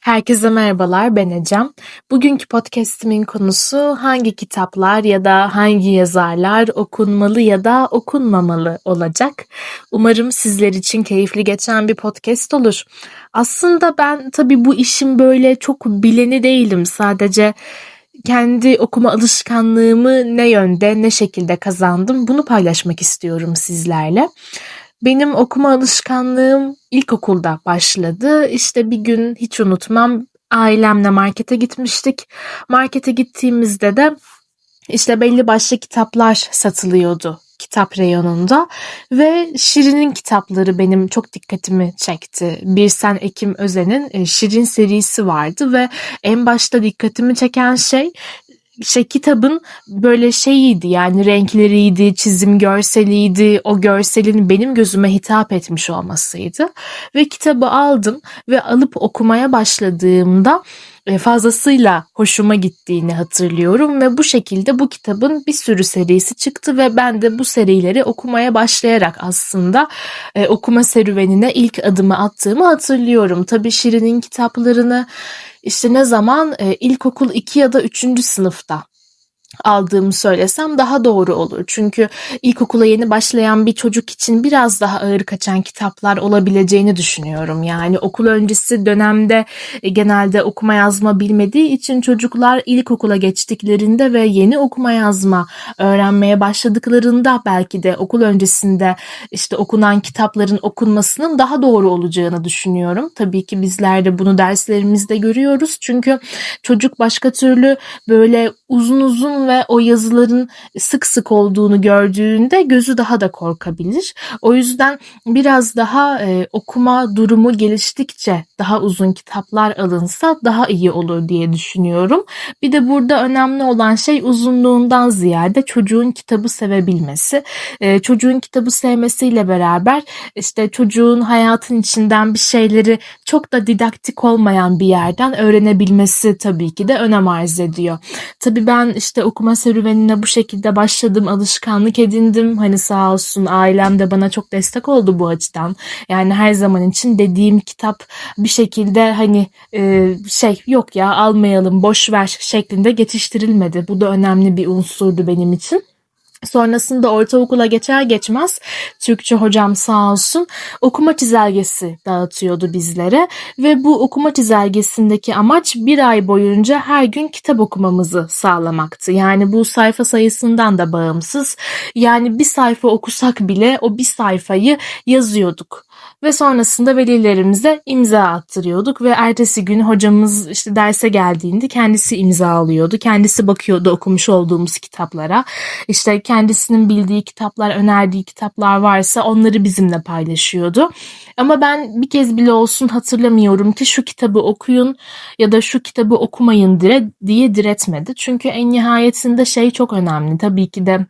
Herkese merhabalar, ben Ecem. Bugünkü podcastimin konusu hangi kitaplar ya da hangi yazarlar okunmalı ya da okunmamalı olacak. Umarım sizler için keyifli geçen bir podcast olur. Aslında ben tabii bu işin böyle çok bileni değilim. Sadece kendi okuma alışkanlığımı ne yönde, ne şekilde kazandım bunu paylaşmak istiyorum sizlerle. Benim okuma alışkanlığım ilkokulda başladı. İşte bir gün hiç unutmam ailemle markete gitmiştik. Markete gittiğimizde de işte belli başlı kitaplar satılıyordu kitap reyonunda ve Şirin'in kitapları benim çok dikkatimi çekti. Bir Sen Ekim Özen'in e, Şirin serisi vardı ve en başta dikkatimi çeken şey şey kitabın böyle şeyiydi yani renkleriydi, çizim görseliydi, o görselin benim gözüme hitap etmiş olmasıydı. Ve kitabı aldım ve alıp okumaya başladığımda fazlasıyla hoşuma gittiğini hatırlıyorum ve bu şekilde bu kitabın bir sürü serisi çıktı ve ben de bu serileri okumaya başlayarak aslında e, okuma serüvenine ilk adımı attığımı hatırlıyorum. Tabii Şirin'in kitaplarını işte ne zaman e, ilkokul 2 ya da 3. sınıfta aldığımı söylesem daha doğru olur. Çünkü ilkokula yeni başlayan bir çocuk için biraz daha ağır kaçan kitaplar olabileceğini düşünüyorum. Yani okul öncesi dönemde e, genelde okuma yazma bilmediği için çocuklar ilkokula geçtiklerinde ve yeni okuma yazma öğrenmeye başladıklarında belki de okul öncesinde işte okunan kitapların okunmasının daha doğru olacağını düşünüyorum. Tabii ki bizler de bunu derslerimizde görüyoruz. Çünkü çocuk başka türlü böyle uzun uzun ve o yazıların sık sık olduğunu gördüğünde gözü daha da korkabilir. O yüzden biraz daha e, okuma durumu geliştikçe daha uzun kitaplar alınsa daha iyi olur diye düşünüyorum. Bir de burada önemli olan şey uzunluğundan ziyade çocuğun kitabı sevebilmesi. E, çocuğun kitabı sevmesiyle beraber işte çocuğun hayatın içinden bir şeyleri çok da didaktik olmayan bir yerden öğrenebilmesi tabii ki de önem arz ediyor. Tabii ben işte okuma serüvenine bu şekilde başladım, alışkanlık edindim. Hani sağ olsun ailem de bana çok destek oldu bu açıdan. Yani her zaman için dediğim kitap bir şekilde hani e, şey yok ya almayalım boş ver şeklinde geçiştirilmedi. Bu da önemli bir unsurdu benim için. Sonrasında ortaokula geçer geçmez Türkçe hocam sağ olsun okuma çizelgesi dağıtıyordu bizlere. Ve bu okuma çizelgesindeki amaç bir ay boyunca her gün kitap okumamızı sağlamaktı. Yani bu sayfa sayısından da bağımsız. Yani bir sayfa okusak bile o bir sayfayı yazıyorduk ve sonrasında velilerimize imza attırıyorduk ve ertesi gün hocamız işte derse geldiğinde kendisi imza alıyordu. Kendisi bakıyordu okumuş olduğumuz kitaplara. İşte kendisinin bildiği kitaplar, önerdiği kitaplar varsa onları bizimle paylaşıyordu. Ama ben bir kez bile olsun hatırlamıyorum ki şu kitabı okuyun ya da şu kitabı okumayın diye diretmedi. Çünkü en nihayetinde şey çok önemli. Tabii ki de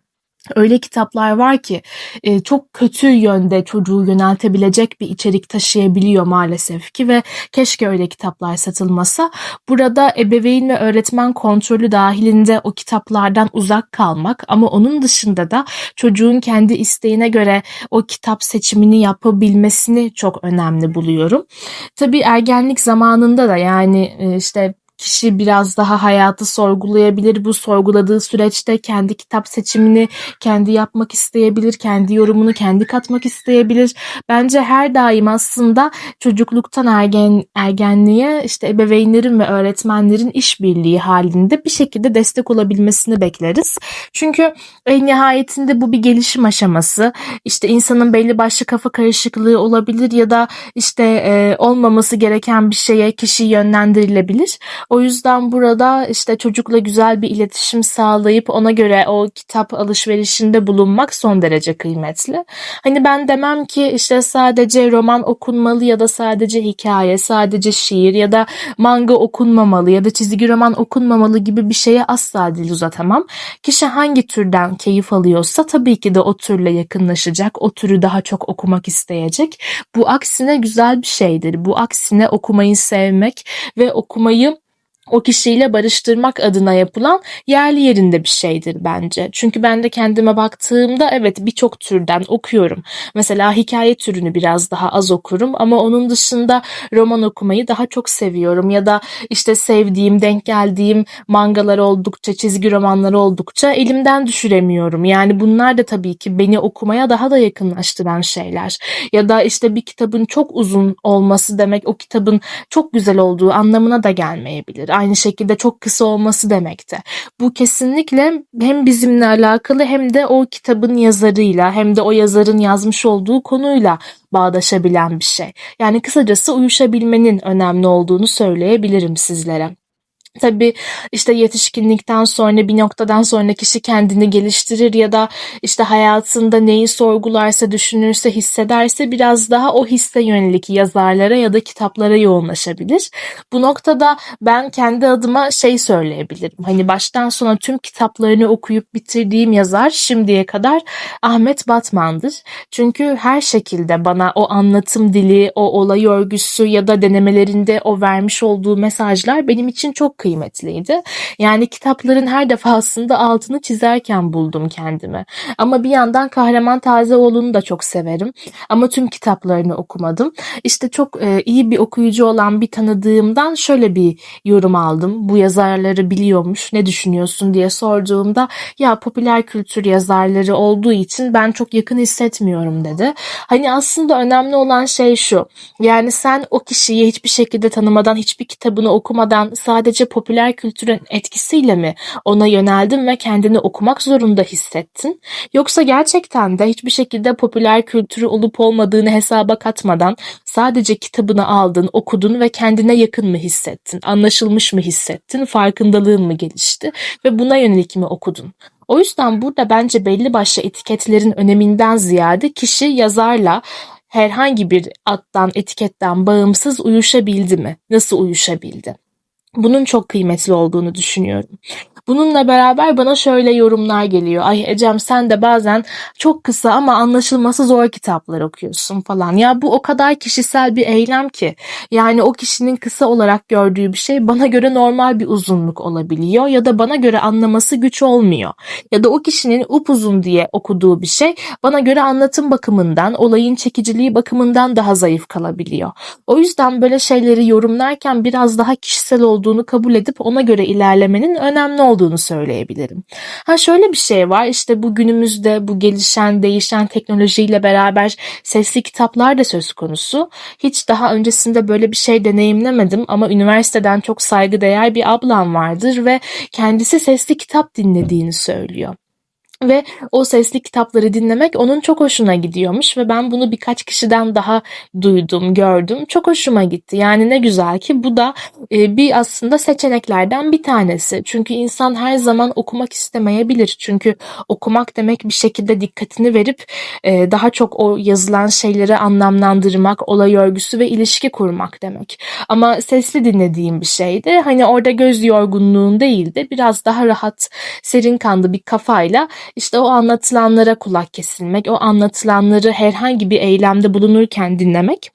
Öyle kitaplar var ki e, çok kötü yönde çocuğu yöneltebilecek bir içerik taşıyabiliyor maalesef ki ve keşke öyle kitaplar satılmasa. Burada ebeveyn ve öğretmen kontrolü dahilinde o kitaplardan uzak kalmak ama onun dışında da çocuğun kendi isteğine göre o kitap seçimini yapabilmesini çok önemli buluyorum. Tabii ergenlik zamanında da yani e, işte kişi biraz daha hayatı sorgulayabilir. Bu sorguladığı süreçte kendi kitap seçimini kendi yapmak isteyebilir, kendi yorumunu kendi katmak isteyebilir. Bence her daim aslında çocukluktan ergen ergenliğe işte ebeveynlerin ve öğretmenlerin işbirliği halinde bir şekilde destek olabilmesini bekleriz. Çünkü en nihayetinde bu bir gelişim aşaması. İşte insanın belli başlı kafa karışıklığı olabilir ya da işte e, olmaması gereken bir şeye kişi yönlendirilebilir. O yüzden burada işte çocukla güzel bir iletişim sağlayıp ona göre o kitap alışverişinde bulunmak son derece kıymetli. Hani ben demem ki işte sadece roman okunmalı ya da sadece hikaye, sadece şiir ya da manga okunmamalı ya da çizgi roman okunmamalı gibi bir şeye asla dil uzatamam. Kişi hangi türden keyif alıyorsa tabii ki de o türle yakınlaşacak, o türü daha çok okumak isteyecek. Bu aksine güzel bir şeydir. Bu aksine okumayı sevmek ve okumayı o kişiyle barıştırmak adına yapılan yerli yerinde bir şeydir bence. Çünkü ben de kendime baktığımda evet birçok türden okuyorum. Mesela hikaye türünü biraz daha az okurum ama onun dışında roman okumayı daha çok seviyorum ya da işte sevdiğim, denk geldiğim mangalar oldukça, çizgi romanları oldukça elimden düşüremiyorum. Yani bunlar da tabii ki beni okumaya daha da yakınlaştıran şeyler. Ya da işte bir kitabın çok uzun olması demek o kitabın çok güzel olduğu anlamına da gelmeyebilir aynı şekilde çok kısa olması demekte. Bu kesinlikle hem bizimle alakalı hem de o kitabın yazarıyla hem de o yazarın yazmış olduğu konuyla bağdaşabilen bir şey. Yani kısacası uyuşabilmenin önemli olduğunu söyleyebilirim sizlere. Tabii işte yetişkinlikten sonra bir noktadan sonra kişi kendini geliştirir ya da işte hayatında neyi sorgularsa, düşünürse, hissederse biraz daha o hisse yönelik yazarlara ya da kitaplara yoğunlaşabilir. Bu noktada ben kendi adıma şey söyleyebilirim. Hani baştan sona tüm kitaplarını okuyup bitirdiğim yazar şimdiye kadar Ahmet Batman'dır. Çünkü her şekilde bana o anlatım dili, o olay örgüsü ya da denemelerinde o vermiş olduğu mesajlar benim için çok kıymetliydi. Yani kitapların her defasında altını çizerken buldum kendimi. Ama bir yandan Kahraman Tazeoğlu'nu da çok severim. Ama tüm kitaplarını okumadım. İşte çok e, iyi bir okuyucu olan bir tanıdığımdan şöyle bir yorum aldım. Bu yazarları biliyormuş, ne düşünüyorsun diye sorduğumda ya popüler kültür yazarları olduğu için ben çok yakın hissetmiyorum dedi. Hani aslında önemli olan şey şu. Yani sen o kişiyi hiçbir şekilde tanımadan, hiçbir kitabını okumadan sadece popüler kültürün etkisiyle mi ona yöneldin ve kendini okumak zorunda hissettin? Yoksa gerçekten de hiçbir şekilde popüler kültürü olup olmadığını hesaba katmadan sadece kitabını aldın, okudun ve kendine yakın mı hissettin? Anlaşılmış mı hissettin? Farkındalığın mı gelişti? Ve buna yönelik mi okudun? O yüzden burada bence belli başlı etiketlerin öneminden ziyade kişi yazarla herhangi bir attan, etiketten bağımsız uyuşabildi mi? Nasıl uyuşabildi? Bunun çok kıymetli olduğunu düşünüyorum. Bununla beraber bana şöyle yorumlar geliyor. Ay Ecem sen de bazen çok kısa ama anlaşılması zor kitaplar okuyorsun falan. Ya bu o kadar kişisel bir eylem ki. Yani o kişinin kısa olarak gördüğü bir şey bana göre normal bir uzunluk olabiliyor ya da bana göre anlaması güç olmuyor. Ya da o kişinin upuzun diye okuduğu bir şey bana göre anlatım bakımından, olayın çekiciliği bakımından daha zayıf kalabiliyor. O yüzden böyle şeyleri yorumlarken biraz daha kişisel olduğunu kabul edip ona göre ilerlemenin önemli olduğunu söyleyebilirim. Ha şöyle bir şey var işte bu günümüzde bu gelişen değişen teknolojiyle beraber sesli kitaplar da söz konusu. Hiç daha öncesinde böyle bir şey deneyimlemedim ama üniversiteden çok saygıdeğer bir ablam vardır ve kendisi sesli kitap dinlediğini söylüyor. Ve o sesli kitapları dinlemek onun çok hoşuna gidiyormuş ve ben bunu birkaç kişiden daha duydum, gördüm. Çok hoşuma gitti. Yani ne güzel ki bu da e, bir aslında seçeneklerden bir tanesi. Çünkü insan her zaman okumak istemeyebilir. Çünkü okumak demek bir şekilde dikkatini verip e, daha çok o yazılan şeyleri anlamlandırmak, olay örgüsü ve ilişki kurmak demek. Ama sesli dinlediğim bir şeydi. Hani orada göz yorgunluğun değil de biraz daha rahat, serin kanlı bir kafayla işte o anlatılanlara kulak kesilmek, o anlatılanları herhangi bir eylemde bulunurken dinlemek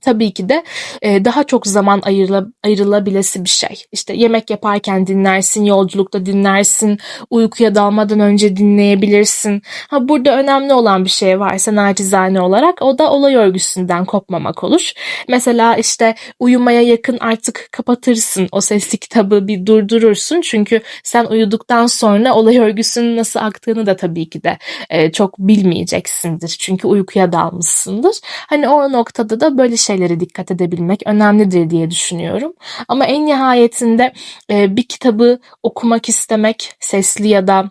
tabii ki de e, daha çok zaman ayrıla, ayrılabilesi bir şey. İşte yemek yaparken dinlersin, yolculukta dinlersin, uykuya dalmadan önce dinleyebilirsin. Ha burada önemli olan bir şey varsa nacizane olarak o da olay örgüsünden kopmamak olur. Mesela işte uyumaya yakın artık kapatırsın o sesli kitabı bir durdurursun. Çünkü sen uyuduktan sonra olay örgüsünün nasıl aktığını da tabii ki de e, çok bilmeyeceksindir. Çünkü uykuya dalmışsındır. Hani o noktada da böyle şeylere dikkat edebilmek önemlidir diye düşünüyorum. Ama en nihayetinde e, bir kitabı okumak istemek sesli ya da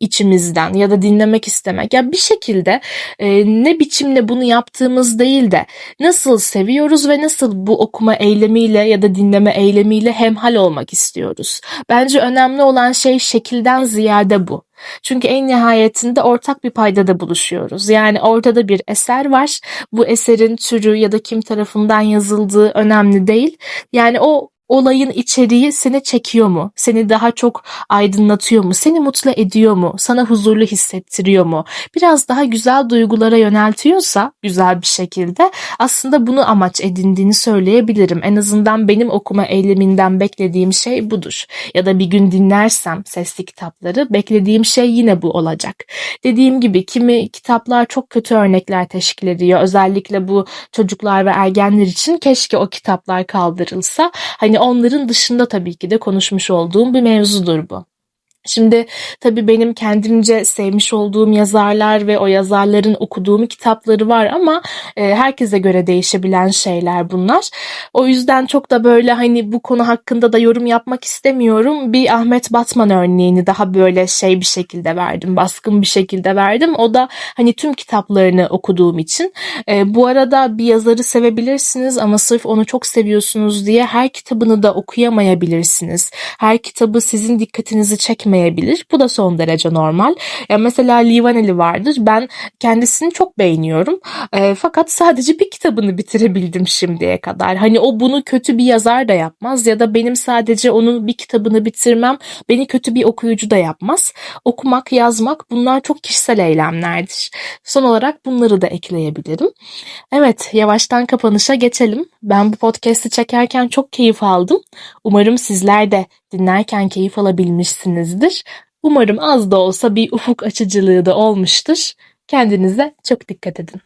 içimizden ya da dinlemek istemek. Ya bir şekilde e, ne biçimle bunu yaptığımız değil de nasıl seviyoruz ve nasıl bu okuma eylemiyle ya da dinleme eylemiyle hemhal olmak istiyoruz. Bence önemli olan şey şekilden ziyade bu. Çünkü en nihayetinde ortak bir paydada buluşuyoruz. Yani ortada bir eser var. Bu eserin türü ya da kim tarafından yazıldığı önemli değil. Yani o olayın içeriği seni çekiyor mu? Seni daha çok aydınlatıyor mu? Seni mutlu ediyor mu? Sana huzurlu hissettiriyor mu? Biraz daha güzel duygulara yöneltiyorsa güzel bir şekilde aslında bunu amaç edindiğini söyleyebilirim. En azından benim okuma eyleminden beklediğim şey budur. Ya da bir gün dinlersem sesli kitapları beklediğim şey yine bu olacak. Dediğim gibi kimi kitaplar çok kötü örnekler teşkil ediyor. Özellikle bu çocuklar ve ergenler için keşke o kitaplar kaldırılsa. Hani onların dışında tabii ki de konuşmuş olduğum bir mevzudur bu. Şimdi tabii benim kendimce sevmiş olduğum yazarlar ve o yazarların okuduğum kitapları var ama e, herkese göre değişebilen şeyler bunlar. O yüzden çok da böyle hani bu konu hakkında da yorum yapmak istemiyorum. Bir Ahmet Batman örneğini daha böyle şey bir şekilde verdim, baskın bir şekilde verdim. O da hani tüm kitaplarını okuduğum için. E, bu arada bir yazarı sevebilirsiniz ama sırf onu çok seviyorsunuz diye her kitabını da okuyamayabilirsiniz. Her kitabı sizin dikkatinizi çekmeyebilir olmayabilir. Bu da son derece normal. Ya mesela Livaneli vardır. Ben kendisini çok beğeniyorum. E, fakat sadece bir kitabını bitirebildim şimdiye kadar. Hani o bunu kötü bir yazar da yapmaz ya da benim sadece onun bir kitabını bitirmem beni kötü bir okuyucu da yapmaz. Okumak, yazmak bunlar çok kişisel eylemlerdir. Son olarak bunları da ekleyebilirim. Evet, yavaştan kapanışa geçelim. Ben bu podcast'i çekerken çok keyif aldım. Umarım sizler de dinlerken keyif alabilmişsinizdir. Umarım az da olsa bir ufuk açıcılığı da olmuştur. Kendinize çok dikkat edin.